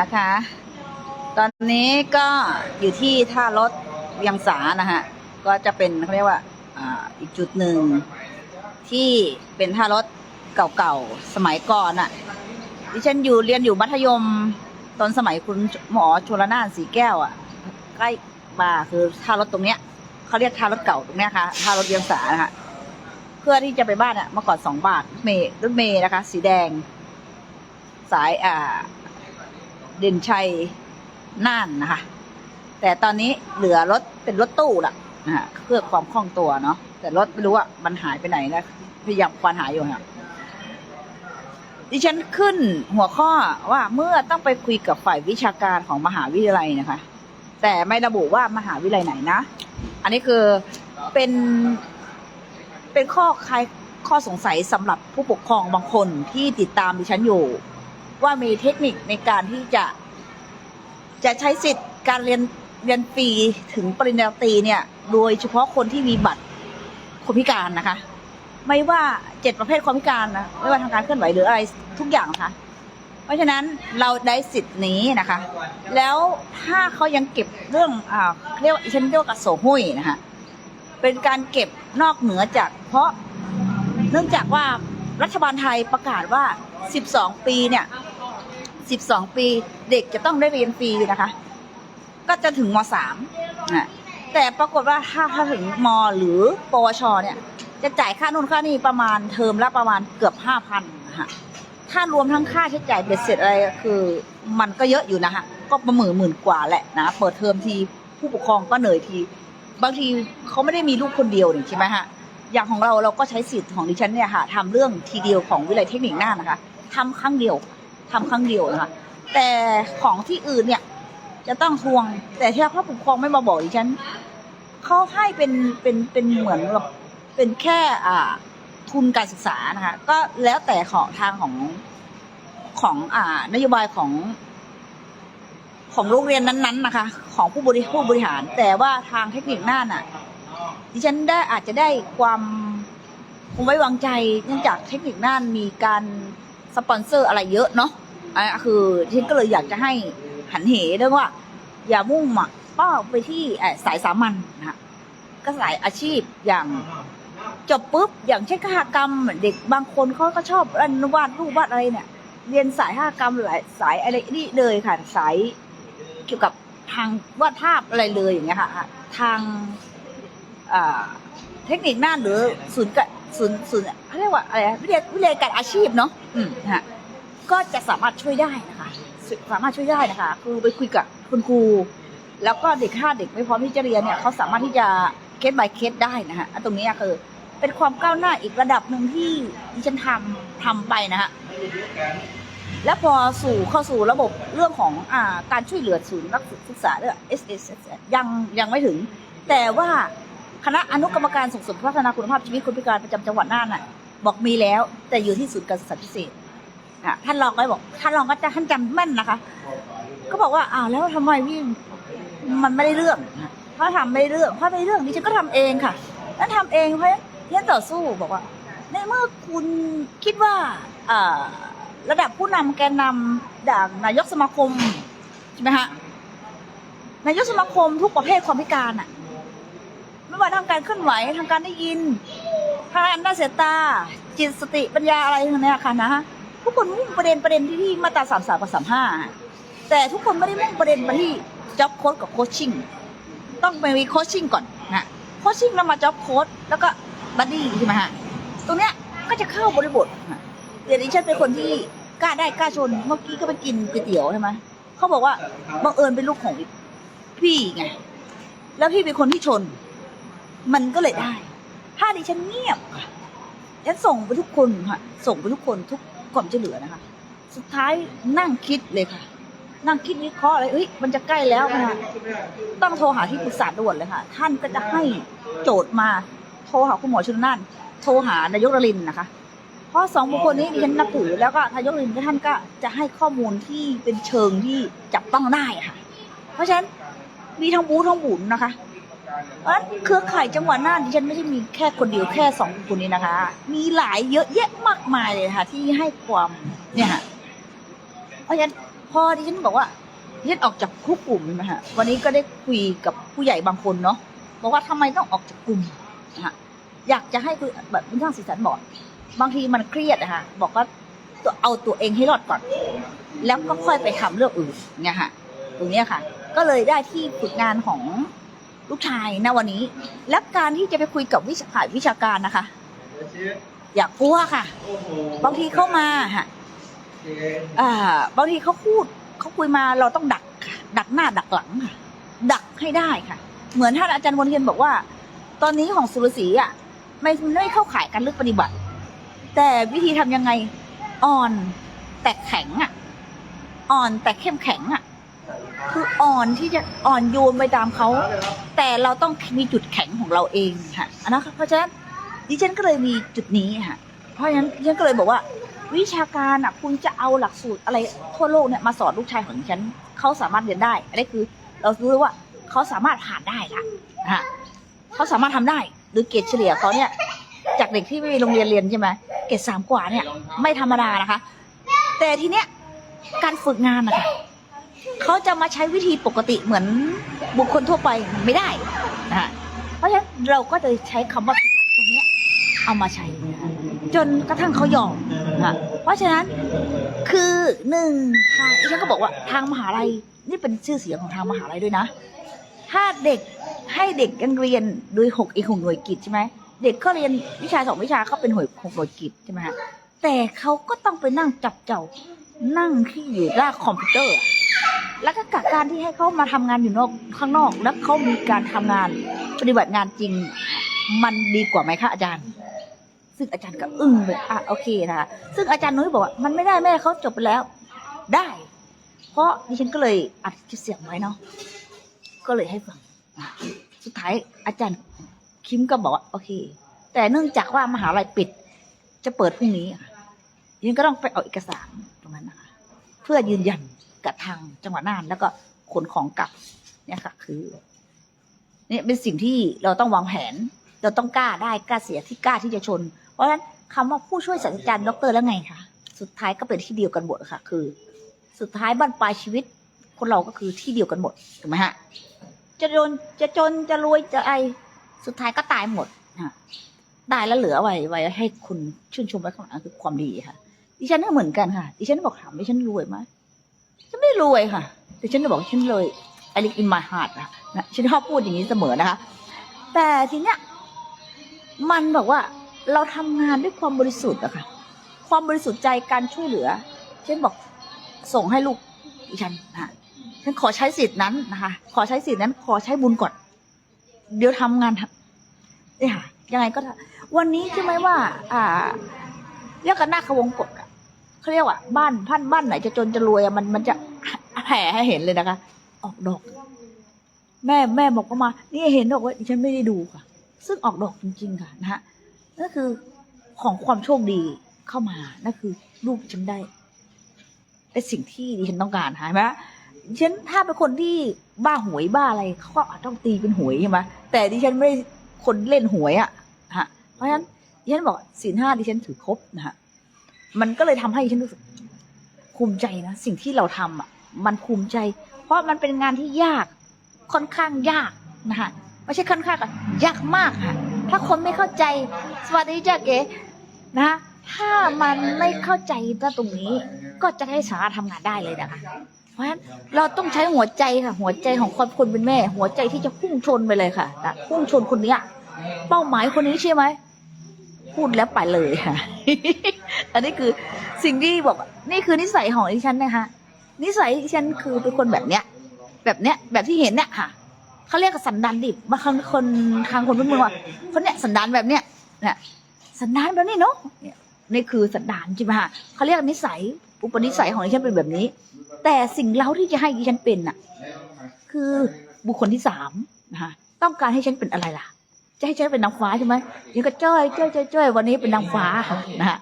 นะคะ ตอนนี้ก็อยู่ที่ท่ารถเวียงสานะฮะ ก็จะเป็นเขาเรียกว่าอีกจุดหนึ่งที่เป็นท่ารถเก่าๆ สมัยก่อนอะ่ะ ดิฉันอยู่เรียนอยู่มัธยมตอนสมัยคุณหมอชลนานสีแก้วอะ่ะ ใกล้มาคือท่ารถตรงเนี้ยเขาเรียกท่ารถเก่าตรงเนี้ยค่ะท่ารถเวียงสานะคะเพื่อที่จะไปบ้านอะ่ะเมื่อก่อนสองบาทรถเมย์รถเมย์นะคะ สีแดง สายอ่า เด่นชัยน่านนะคะ แต่ตอนนี้เหลือรถเป็นรถตู้ละนะะเพื่อความคล่องตัวเนาะแต่รถไม่รู้ว่ามันหายไปไหนนะพยายามควานหาอยู่ค่ะดิฉันขึ้นหัวข้อว่าเมื่อต้องไปคุยกับฝ่ายวิชาการของมหาวิทยาลัยนะคะ แต่ไม่ระบุว่ามหาวิทยาลัยไหนนะ อันนี้คือเป็นเป็นข้อคลายข้อสงสัยสำหรับผู้ปกครองบางคนที่ติดตามดิฉันอยู่ ว่ามีเทคนิคในการที่จะ จะใช้สิทธิ์การเรียนเรียนฟรีถึงปริญญาตรีเนี่ย โดยเฉพาะคนที่มีบัตรคนพิการนะคะ ไม่ว่าเจ็ดประเภทความพิการนะไม่ว่าทางการเคลื่อนไหวหรืออะไรทุกอย่างนะคะเพราะฉะนั้นเราได้สิทธิ์นี้นะคะ แล้วถ้าเขายังเก็บเรื่องอ่าเรียกว่าฉันเรียกว่ากระโสหุ้ยนะคะเป็นการเก็บนอกเหนือจาก เพราะเนื่องจากว่ารัฐบาลไทยประกาศว่า 12 ปีเนี่ย 12 ปีเด็กจะต้องได้เรียนฟรีนะคะ ก็จะถึงม .3 นะแต่ปรากฏว่าถ้าถ้าถึงมหรือปวชเนี่ย จะจ่ายค่านู่นค่านี่ประมาณเทอมละประมาณเกือบ5,000นะคะถ้ารวมทั้งค่าใช้จ่ายเบ็ดเสร็จอะไรคือ มันก็เยอะอยู่นะคะก็ประมื่นหมื่นกว่าแหละนะเปิดเทอมทีผู้ปกครองก็เหนื่อยที บางทีเขาไม่ได้มีลูกคนเดียวนี่ใช่ไหมฮะอย่างของเราเราก็ใช้สิทธิ์ของดิฉันเนี่ยค่ะทำเรื่องทีเดียวของวิทยาลัยเทคนิคหน่านนะคะทำครั้งเดียว ทำครั้งเดียวนะคะแต่ของที่อื่นเนี่ย จะต้องทวง แต่ที่พ่อปกครองไม่มาบอกดิฉันเขาให้เป็นเป็นเป็นเหมือนกับเป็นแค่อ่าทุนการศึกษานะคะ ก็แล้วแต่ของทางของของอ่านโยบายของของโรงเรียนนั้นๆนะคะ ของผู้บริผู้บริหาร แต่ว่าทางเทคนิคน่านอะ ดิฉันได้อาจจะได้ความคงไว้วางใจเนื่องจากเทคนิคน่านมีการสปอนเซอร์อะไรเยอะเนาะ อะคือดิฉันก็เลยอยากจะให้หันเหเรื่องว่า อย่ามุ่งหมักเป้าไปที่สายสามัญนะคะก็สายอาชีพอย่างจบปุ๊บอย่างเช่นคหกรรมเด็กบางคนเขาก็ชอบอันวาดรูปวาดอะไรเนี่ยเรียนสายคหกรรมหลายสายอะไรนี่เลยค่ะสายเกี่ยวกับทางวาดภาพอะไรเลยอย่างเงี้ยค่ะ ทางเทคนิคน่านหรือศูนย์กศูนย์ศูนย์เขาเรียกว่าอะไรวิทยาวิทยาการอาชีพเนาะอืมฮะ ก็จะสามารถช่วยได้นะคะ สามารถช่วยได้นะคะ คือไปคุยกับคุณครูแล้วก็เด็กถ้าเด็กไม่พร้อมที่จะเรียนเนี่ยเขาสามารถที่จะเคส by เคสได้นะฮะตรงนี้คือเป็นความก้าวหน้าอีกระดับหนึ่งที่ดิฉันทำทำไปนะฮะแล้วพอสู่เข้าสู่ระบบเรื่องของอาการช่วยเหลือศูนย์นักศึกษาเรื่อง S S S ยังยังไม่ถึง แต่ว่าคณะอนุกรรมการส่งเสริมพัฒนาคุณภาพชีวิตคนพิการประจำจังหวัดน่านน่ะบอกมีแล้วแต่อยู่ที่ศูนย์การศึกษาพิเศษ อะท่านรองก็บอกท่านรองก็จะท่านจำแม่นนะคะ ก็บอกว่าอ้าวแล้วทำไมพี่มันไม่ได้เรื่องเพราะทำไม่ได้เรื่องเพราะไม่ได้เรื่องดิฉันก็ทำเองค่ะนั่นทำเองเพราะฉะนั้นดิฉันต่อสู้บอกว่า ในเมื่อคุณคิดว่าอ่าระดับผู้นำแกนนำด่างนายกสมาคมใช่ไหมฮะนายกสมาคมทุกประเภทความพิการอะไม่ว่าทางการเคลื่อนไหวทางการได้ยินทางการได้เสายตา จิตสติปัญญาอะไรทั้งนี้ค่ะนะฮะ คนมุ่งประเด็นประเด็นที่มาตราสามสามกับสามห้าแต่ทุกคนไม่ได้มุ่งประเด็นไปที่จ็อบโค้ดกับโคชชิ่งต้องไปมีโคชชิ่งก่อนนะโคชชิ่งแล้วมาจ็อบโค้ดแล้วก็บัดดี้ใช่ไหมฮะตรงเนี้ยก็จะเข้าบริบทเดี๋ยวนี้ฉันเป็นคนที่กล้าได้กล้าชนเมื่อกี้ก็ไปกินก๋วยเตี๋ยวใช่ไหมเขาบอกว่าบังเอิญเป็นลูกของพี่ไงแล้วพี่เป็นคนที่ชน มันก็เลยได้ ถ้าดิฉันเงียบค่ะฉันส่งไปทุกคนค่ะส่งไปทุกคนทุก ความช่วยเหลือนะคะ สุดท้ายนั่งคิดเลยค่ะ นั่งคิดวิเคราะห์เลยเอ้ยมันจะใกล้แล้วค่ะต้องโทรหาที่ปรึกษาด่วนเลยค่ะ ท่านก็จะให้โจทย์มาโทรหาคุณหมอชนน่านโทรหานายกนรินนะคะ เพราะสองบุคคลนี้ดิฉันนับถือแล้วก็นายกรลินท่านก็จะให้ข้อมูลที่เป็นเชิงที่จับต้องได้ค่ะ เพราะฉะนั้นมีทั้งบูทั้งบุญนะคะ เพราะฉะนั้นเครือข่ายจังหวัดน่านดิฉันไม่ใช่มีแค่คนเดียวแค่สองคนนี้นะคะ มีหลายเยอะแยะมากมายเลยค่ะ ที่ให้ความเนี่ยค่ะเพราะฉะนั้นพอดิฉันบอกว่าดิฉันออกจากคุกกลุ่มนะฮะวันนี้ก็ได้คุยกับผู้ใหญ่บางคนเนาะบอกว่าทำไมต้องออกจากกลุ่มนะฮะอยากจะให้คือแบบคุณท่านสิสันบอกบางทีมันเครียดอะฮะบอกว่าตัวเอาตัวเองให้รอดก่อน แล้วก็ค่อยไปทำเรื่องอื่นเนี่ยค่ะตรงนี้ค่ะ ก็เลยได้ที่ฝึกงานของ ลูกชายณวันนี้ และการที่จะไปคุยกับวิชาฝ่ายวิชาการนะคะ อย่ากลัวค่ะ บางทีเข้ามาค่ะอ่าบางทีเขาพูดเขาคุยมาเราต้องดักค่ะดักหน้าดักหลังค่ะ ดักให้ได้ค่ะ เหมือนท่านอาจารย์วนเทียนบอกว่า ตอนนี้ของสุรศรีอะไม่ไม่เข้าข่ายการเลือกปฏิบัติ แต่วิธีทำยังไงอ่อนแต่แข็งอะ อ่อนแต่เข้มแข็งอะ คืออ่อนที่จะอ่อนโยนไปตามเขา แต่เราต้องมีจุดแข็งของเราเองค่ะอันนะคะเพราะฉะนั้นดิฉันก็เลยมีจุดนี้ค่ะ เพราะฉะนั้นดิฉันก็เลยบอกว่า วิชาการอะคุณจะเอาหลักสูตรอะไรทั่วโลกเนี่ยมาสอนลูกชายของดิฉันเขาสามารถเรียนได้อันนี้คือ เรารู้แล้ว่าเขาสามารถผ่านได้ละนะฮะเขาสามารถทำได้ หรือเกรดเฉลี่ยเขาเนี่ย จากเด็กที่ไม่มีโรงเรียนเรียนใช่ไหมเกรดสามกว่าเนี่ย ไม่ธรรมดานะคะ แต่ทีเนี้ยการฝึกงานนะคะ เขาจะมาใช้วิธีปกติเหมือนบุคคลทั่วไปไม่ได้นะฮะเพราะฉะนั้นเราก็เลยใช้คำว่าพิทักษ์ตรงนี้เอามาใช้ จนกระทั่งเขายอมนะเพราะฉะนั้นคือหนึ่งทางฉันก็บอกว่าทางมหาลัยนี่เป็นชื่อเสียงของทางมหาลัยด้วยนะ ถ้าเด็กให้เด็กยังเรียนโดยหกอีกหกหน่วยกิจใช่ไหมเด็กก็เรียนวิชาสองวิชาเขาเป็นหน่วยหกหน่วยกิจใช่ไหมฮะแต่เขาก็ต้องไปนั่งจับเจ้านั่งที่อยู่หน้าคอมพิวเตอร์ แล้วก็กับการที่ให้เขามาทำงานอยู่นอกข้างนอก แล้วเขามีการทำงานปฏิบัติงานจริง มันดีกว่าไหมคะอาจารย์ ซึ่งอาจารย์ก็อึ้งเลยอะโอเคนะคะซึ่งอาจารย์นุ้ยบอกว่ามันไม่ได้แม่เขาจบไปแล้ว ได้ เพราะดิฉันก็เลยอัดคลิปเสียงไว้เนาะก็เลยให้ฟังสุดท้ายอาจารย์คิมก็บอกว่าโอเค แต่เนื่องจากว่ามหาลัยปิด จะเปิดพรุ่งนี้ค่ะยังก็ต้องไปเอาเอกสารตรงนั้นนะคะเพื่อยืนยัน กับทางจังหวัดน่าน แล้วก็ขนของกลับ เนี่ยค่ะ คือเนี่ยเป็นสิ่งที่เราต้องวางแผน เราต้องกล้าได้กล้าเสียที่กล้าที่จะชน เพราะฉะนั้นคำว่าผู้ช่วยศาสตราจารย์ดอกเตอรแล้วไงคะสุดท้ายก็เป็นที่เดียวกันหมดค่ะ คือ สุดท้ายบ้านปลายชีวิต คนเราก็คือที่เดียวกันหมดถูกไหมฮะจะจนจะจนจะรวยจะอะไรสุดท้ายก็ตายหมดฮะตายแล้วเหลือไว้ไว้ให้คุณชื่นชมไว้ข้างหลังคือความดีค่ะ ดิฉันก็เหมือนกันค่ะ ดิฉันบอกถามดิฉันรวยไหม ฉันไม่รวยค่ะดิฉันจะบอกฉันเลยไอริกอินมาฮาร์ดนะนะฉันชอบพูดอย่างนี้เสมอนะคะ แต่ทีเนี้ยมันบอกว่าเราทำงานด้วยความบริสุทธิ์อะค่ะ ความบริสุทธิ์ใจการช่วยเหลือฉันบอกส่งให้ลูกดิฉันนะฉันขอใช้สิทธินั้นนะคะ ขอใช้สิทธินั้น ขอใช้บุญก่อน เดี๋ยวทำงานเนี่ยยังไงก็ วันนี้ใช่ไหมว่า อ่าเรียกกันหน้าขวงกดอะ เขาเรียกว่าบ้านพันบ้านไหนจะจนจะรวยอะมันมันจะแผ่ให้เห็นเลยนะคะ ออกดอก แม่แม่บอกก็มา นี่เห็นดอกว่าดิฉันไม่ได้ดูค่ะ ซึ่งออกดอกจริง ๆ ค่ะนะฮะนั่นคือของความโชคดีเข้ามานั่นคือลูกฉันได้เป็นสิ่งที่ดิฉันต้องการหายไหมดิฉันถ้าเป็นคนที่บ้าหวยบ้าอะไรเขาก็อาจต้องตีเป็นหวยใช่ไหมแต่ดิฉันไม่ได้คนเล่นหวยอะฮะเพราะฉะนั้นดิฉันบอกศีลห้าดิฉันถือครบนะฮะ มันก็เลยทำให้ฉันรู้สึกภูมิใจนะ สิ่งที่เราทำอะ มันภูมิใจ เพราะมันเป็นงานที่ยากค่อนข้างยากนะคะไม่ใช่ค่อนข้างยากมากค่ะ ถ้าคนไม่เข้าใจ สวัสดีจ้าเก๋นะถ้ามันไม่เข้าใจตรงนี้ ก็จะได้สามารถทำงานได้เลยนะคะเพราะฉะนั้นเราต้องใช้หัวใจค่ะ หัวใจของคนคนเป็นแม่ หัวใจที่จะพุ่งชนไปเลยค่ะพุ่งชนคนนี้เป้าหมายคนนี้ใช่ไหมพูดแล้วไปเลยค่ะ อันนี้คือสิ่งที่บอกนี่คือนิสัยของดิฉันนะคะนิสัยดิฉันคือเป็นคนแบบเนี้ย แบบเนี้ยแบบที่เห็นเนี่ยค่ะเขาเรียกสันดานดิบบางคนคนทางคนพื้นเมืองว่าคนเนี้ยสันดานแบบเนี้ยเนี่ยสันดานแบบนี้เนาะเนี่ยนี่คือสันดานใช่ไหมคะเขาเรียกนิสัยอุปนิสัยของดิฉันเป็นแบบนี้ แต่สิ่งเล่าที่จะให้ดิฉันเป็นน่ะ คือบุคคลที่สามนะคะต้องการให้ฉันเป็นอะไรล่ะ จะให้ฉันเป็นนางฟ้าใช่ไหมยังก็จ้อยจ้อยจ้อยจ้อยวันนี้เป็นนางฟ้านะฮะ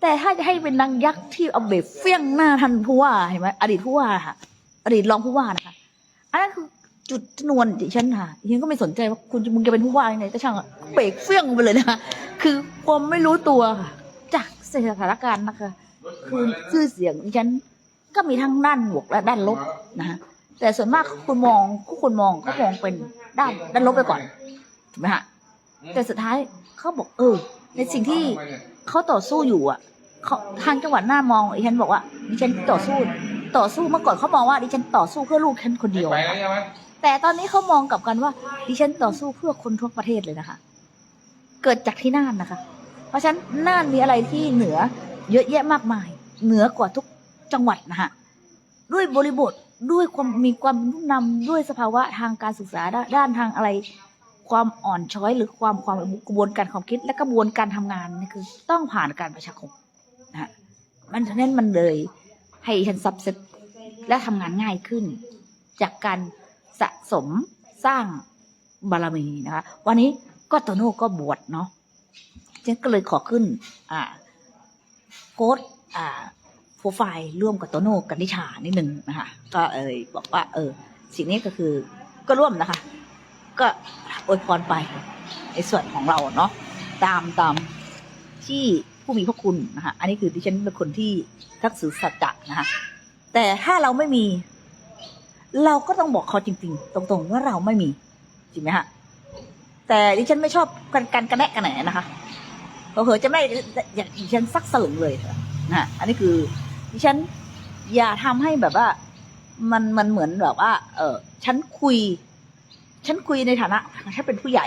แต่ถ้าจะให้เป็นนางยักษ์ที่เอาเบ็ดเฟี้ยงหน้าท่านผู้ว่าเห็นไหมอดีตผู้ว่าค่ะ อดีตรองผู้ว่านะคะอันนั้นคือจุดนวนดิฉันค่ะดิฉันก็ไม่สนใจว่าคุณมึงจะเป็นผู้ว่ายังไงก็ช่างเบรกเฟี้ยงไปเลยนะคะคือความไม่รู้ตัวค่ะจากสถานการณ์นะคะ คือชื่อเสียงดิฉันก็มีทั้งด้านบวกและด้านลบนะฮะแต่ส่วนมากคุณมองผู้คนมองก็มองเป็นด้านด้านลบไปก่อนถูกไหมฮะแต่สุดท้ายเขาบอกเออในสิ่งที่ เขาต่อสู้อยู่อะเขาทางจังหวัดหน้ามองดิฉันบอกว่าดิฉันต่อสู้ ต่อสู้เมื่อก่อนเขามองว่าดิฉันต่อสู้เพื่อลูกฉันคนเดียว ไปแล้วใช่ไหมแต่ตอนนี้เขามองกลับกันว่า ดิฉันต่อสู้เพื่อคนทั่วประเทศเลยนะคะ เกิดจากที่น่านนะคะ เพราะฉะนั้นน่านมีอะไรที่เหนือ เยอะแยะมากมาย เหนือกว่าทุกจังหวัดนะฮะด้วยบริบทด้วยความมีความเป็นผู้นำด้วยสภาวะทางการศึกษาด้านด้านทางอะไร ความอ่อนช้อยหรือความความกระบวนการความคิดและกระบวนการทำงานนี่คือ ต้องผ่านการประชาคมนะฮะมันฉะนั้นมันเลยให้ฉันซับเซตและทำงานง่ายขึ้น จากการสะสมสร้างบารมีนะคะวันนี้ก็โตโน่ก็บวชเนาะฉันก็เลยขอขึ้น อ่าโค้ดอ่าโปรไฟล์ร่วมกับโตโน่กับนิชานิดหนึ่งนะคะก็เอยบอกว่า เออ สิ่งนี้ก็คือก็ร่วมนะคะ ก็อวยพรไป ในส่วนของเราเนาะตามตามที่ผู้มีพระคุณนะคะอันนี้คือที่ฉันเป็นคนที่ทักษือสัจจะนะคะแต่ถ้าเราไม่มี เราก็ต้องบอกเขาจริง ๆ ตรงๆว่าเราไม่มีจริงไหมฮะแต่ดิฉันไม่ชอบกันกันกระแนะกันแหนนะคะเผลอจะไม่อย่างดิฉันสักสลึงเลยนะฮะอันนี้คือดิฉันอย่าทำให้แบบว่า มันมันเหมือนแบบว่า เออฉันคุย ฉันคุยในฐานะฉันเป็นผู้ใหญ่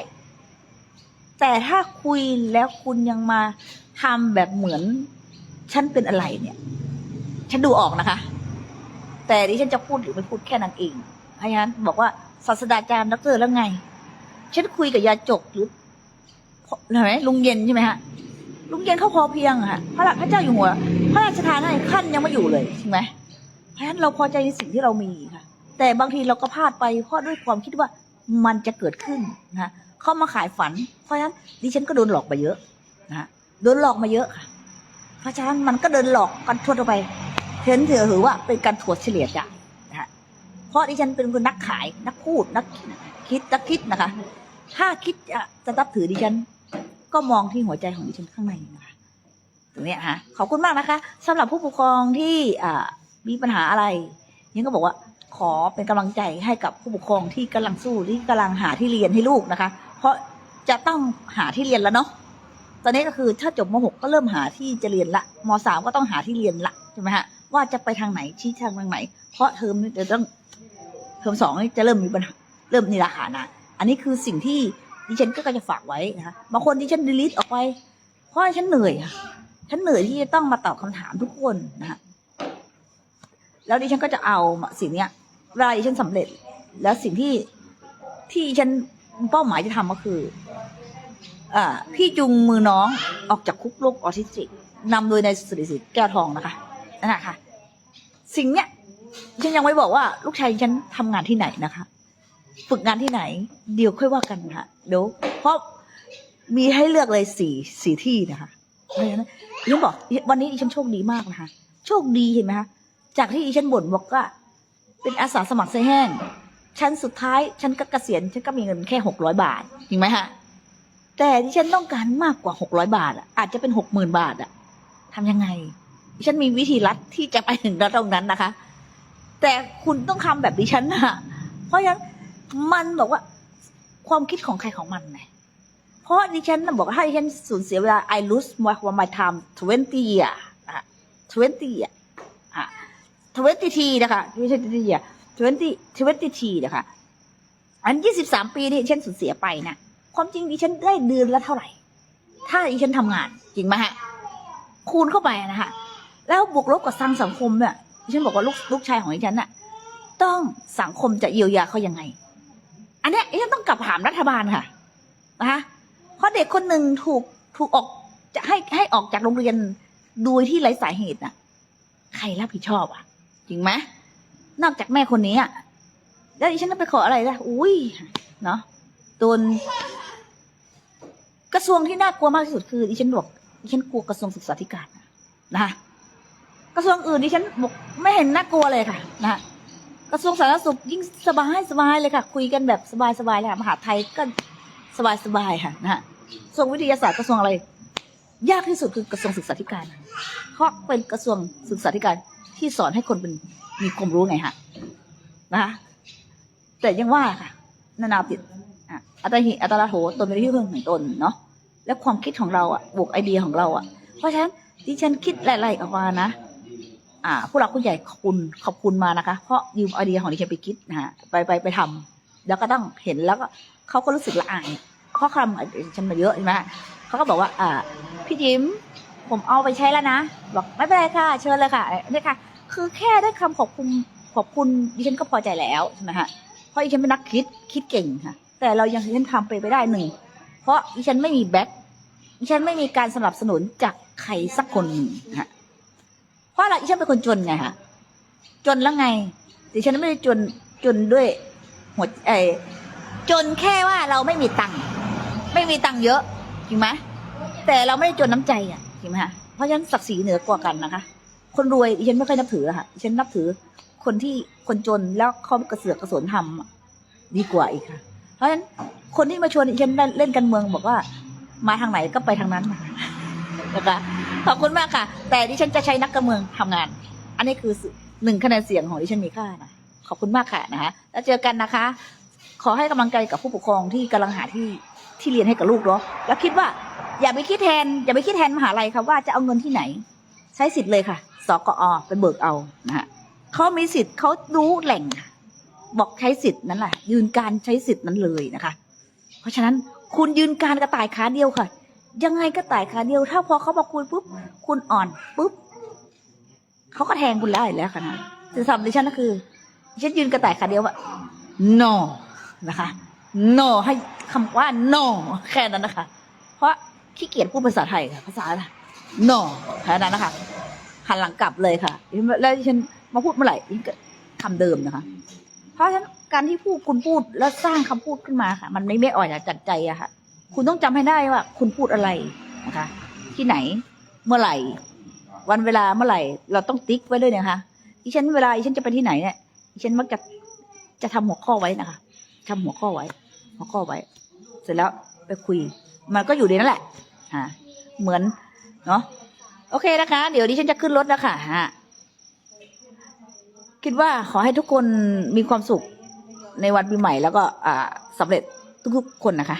แต่ถ้าคุยแล้วคุณยังมาทำแบบเหมือน ฉันเป็นอะไรเนี่ย ฉันดูออกนะคะ แต่ดิฉันจะพูดหรือไม่พูดแค่นั้นเองเพราะฉะนั้นบอกว่าศาสดาจารย์ดรแล้วไง ฉันคุยกับยาจกหรือเห็นไหมลุงเย็นใช่ไหมฮะลุงเย็นเขาพอเพียงอะฮะพระพระเจ้าอยู่หัว พระราชทานให้ขั้นยังไม่อยู่เลยใช่ไหมเพราะฉะนั้นเราพอใจในสิ่งที่เรามีค่ะ แต่บางทีเราก็พลาดไปเพราะด้วยความคิดว่า มันจะเกิดขึ้นนะเข้ามาขายฝัน เพราะฉะนั้นดิฉันก็โดนหลอกมาเยอะนะโดนหลอกมาเยอะค่ะ เพราะฉะนั้นมันก็เดินหลอกกันทั่วไปเห็นถือถือว่าเป็นการถั่วเฉลี่ยจ้ะนะฮะเพราะดิฉันเป็นคนนักขายนักพูดนักคิดนักคิดนะคะ ถ้าคิดจะจะนับถือดิฉัน ก็มองที่หัวใจของดิฉันข้างในนะคะตรงนี้ฮะขอบคุณมากนะคะสำหรับผู้ปกครองที่อ่ามีปัญหาอะไรยังก็บอกว่า ขอเป็นกำลังใจให้กับผู้ปกครองที่กำลังสู้ที่กำลังหาที่เรียนให้ลูกนะคะ เพราะจะต้องหาที่เรียนแล้วเนาะตอนนี้ก็คือถ้าจบม .6 ก็เริ่มหาที่จะเรียนละม .3 ก็ต้องหาที่เรียนละใช่ไหมฮะว่าจะไปทางไหนชี้ทางทางไหน เพราะเทอมจะต้องเทอมสองจะเริ่มมีปัญหาเริ่มนี่ราคานะอันนี้คือสิ่งที่ดิฉันก็จะฝากไว้นะคะบางคนดิฉันดีลิทออกไป เพราะฉันเหนื่อยค่ะฉันเหนื่อยที่จะต้องมาตอบคำถามทุกคนนะคะแล้วดิฉันก็จะเอาสิ่งเนี้ย เวลาดิฉันสำเร็จ แล้วสิ่งที่ที่ฉันเป้าหมายจะทำก็คืออ่าพี่จุงมือน้องออกจากคุกโรคออทิสติกนำโดยนายสุริสิทธิ์แก้วทองนะคะนั่นแหละค่ะสิ่งเนี้ยฉันยังไม่บอกว่าลูกชายฉันทำงานที่ไหนนะคะ ฝึกงานที่ไหน เดี๋ยวค่อยว่ากันค่ะเดี๋ยวเพราะมีให้เลือกเลยสี่สี่ที่นะคะเพราะฉะนั้นดิฉันบอกวันนี้ดิฉันโชคดีมากนะคะ โชคดีเห็นไหมคะจากที่ดิฉันบ่นบอกว่า เป็นอาสาสมัครไซแห้งชั้นสุดท้ายฉันก็เกษียณฉันก็มีเงินแค่หกร้อยบาทจริงไหมฮะ แต่ที่ฉันต้องการมากกว่าหกร้อยบาทอะอาจจะเป็นหกหมื่นบาทอะทำยังไงฉันมีวิธีลัดที่จะไปถึงตรงนั้นนะคะ แต่คุณต้องทำแบบดิฉันนะเพราะฉะนั้นมันบอกว่า ความคิดของใครของมันไงเพราะดิฉันบอกว่าถ้าดิฉันสูญเสียเวลา I lose my my time twenty year อะ twenty อะอะ twenty t นะคะไม่ใช่ twenty year twenty twenty t นะคะ อันยี่สิบสามปีนี่ฉันสูญเสียไปนะความจริงดิฉันได้เดือนละเท่าไหร่ ถ้าดิฉันทำงานจริงไหมฮะ คูณเข้าไปนะคะแล้วบวกลบกับสังสังคมเนี่ยดิฉันบอกว่าลูกลูกชายของดิฉันน่ะ ต้องสังคมจะเยียวยาเขายังไง อันเนี้ยดิฉันต้องกลับถามรัฐบาลค่ะนะคะเพราะเด็กคนหนึ่งถูกถูกออกจะให้ให้ออกจากโรงเรียนโดยที่ไร้สาเหตุน่ะ ใครรับผิดชอบอะ จริงไหมนอกจากแม่คนนี้อะแล้วดิฉันต้องไปขออะไรล่ะอุ้ยเนาะโดนกระทรวงที่น่ากลัวมากที่สุดคือดิฉันบอกดิฉันกลัวกระทรวงศึกษาธิการนะคะกระทรวงอื่นดิฉันบอกไม่เห็นน่ากลัวเลยค่ะนะกระทรวงสาธารณสุขยิ่งสบายสบายเลยค่ะ คุยกันแบบสบายสบายเลยค่ะมหาไทยก็สบายสบายค่ะนะฮะกระทรวงวิทยาศาสตร์กระทรวงอะไร ยากที่สุดคือกระทรวงศึกษาธิการ เพราะเป็นกระทรวงศึกษาธิการ ที่สอนให้คนเป็นมีความรู้ไงฮะนะคะแต่ยังว่าค่ะ นานาติดอัตหิอัตลาโถตนเป็นที่พึ่งของตนเนาะและความคิดของเราอะบวกไอเดียของเราอะ เพราะฉะนั้นดิฉันคิดหลายๆออกมานะอ่า ผู้หลักผู้ใหญ่ขอบคุณขอบคุณมานะคะ เพราะยืมไอเดียของดิฉันไปคิดนะฮะไปไปไปทำแล้วก็ต้องเห็นแล้วก็เขาก็รู้สึกละอายเพราะคำดิฉันมาเยอะใช่ไหมเขาก็บอกว่า อ่า พี่จิมผมเอาไปใช้แล้วนะ บอกไม่เป็นไรค่ะ เชิญเลยค่ะนี่ค่ะ คือแค่ได้คำขอบคุณขอบคุณดิฉันก็พอใจแล้วใช่ไหมฮะเพราะดิฉันเป็นนักคิดคิดเก่งค่ะ แต่เรายังดิฉันทำไปไม่ได้หนึ่งเพราะดิฉันไม่มีแบ็คดิฉันไม่มีการสนับสนุนจากใครสักคนหนึ่งฮะเพราะอะไรดิฉันเป็นคนจนไงฮะจนแล้วไงดิฉันไม่ได้จนจนด้วยหัวไอจนแค่ว่าเราไม่มีตังค์ไม่มีตังค์เยอะจริงไหมแต่เราไม่ได้จนน้ำใจอะจริงไหมฮะเพราะฉะนั้นศักดิ์ศรีเหนือกว่ากันนะคะ คนรวยฉันไม่ค่อยนับถือค่ะฉันนับถือ คนที่คนจนแล้วเขากระเสือกกระสนทำดีกว่าอีกค่ะ เพราะฉะนั้นคนที่มาชวนฉันเล่นการเมืองบอกว่า มาทางไหนก็ไปทางนั้นนะคะขอบคุณมากค่ะ แต่ดิฉันจะใช้นักการเมืองทำงาน อันนี้คือหนึ่งคะแนนเสียงของดิฉันมีค่านะขอบคุณมากค่ะนะคะแล้วเจอกันนะคะ ขอให้กำลังใจกับผู้ปกครองที่กำลังหาที่ที่เรียนให้กับลูกเนาะแล้วคิดว่า อย่าไปคิดแทน อย่าไปคิดแทนมหาลัยค่ะว่าจะเอาเงินที่ไหน ใช้สิทธิ์เลยค่ะ สกอไปเบิกเอานะฮะเขามีสิทธิ์เขารู้แหล่ง บอกใช้สิทธิ์นั้นแหละยืนการใช้สิทธิ์นั้นเลยนะคะ เพราะฉะนั้นคุณยืนการกระต่ายขาเดียวค่ะ ยังไงกระต่ายขาเดียว ถ้าพอเขาบอกคุณปุ๊บคุณอ่อนปุ๊บเขาก็แทงคุณแล้วอยู่แล้วค่ะนะแต่สำหรับดิฉันก็คือฉันยืนกระต่ายขาเดียวว่า no นะคะ no ให้คำว่า no แค่นั้นนะคะ เพราะขี้เกียจพูดภาษาไทยค่ะ ภาษาอะไร no แค่นั้นนะคะ หันหลังกลับเลยค่ะ แล้วฉันมาพูดเมื่อไหร่คำเดิมนะคะ เพราะฉะนั้นการที่พูดคุณพูดแล้วสร้างคำพูดขึ้นมาค่ะ มันไม่ไม่อ่อนจากใจอะค่ะ คุณต้องจำให้ได้ว่า คุณพูดอะไรนะคะ ที่ไหนเมื่อไหร่ วันเวลาเมื่อไหร่ เราต้องติ๊กไว้เลยนะคะดิฉันเวลาดิฉันจะไปที่ไหนเนี่ยดิฉันมักจะจะทำหัวข้อไว้นะคะทำหัวข้อไว้ หัวข้อไว้ เสร็จแล้วไปคุย มันก็อยู่ในนั้นแหละอ่าเหมือนเนาะ โอเคนะคะ เดี๋ยวดิฉันจะขึ้นรถแล้วค่ะฮะคิดว่าขอให้ทุกคนมีความสุขในวันปีใหม่แล้วก็ อ่าสำเร็จทุกๆคนนะคะ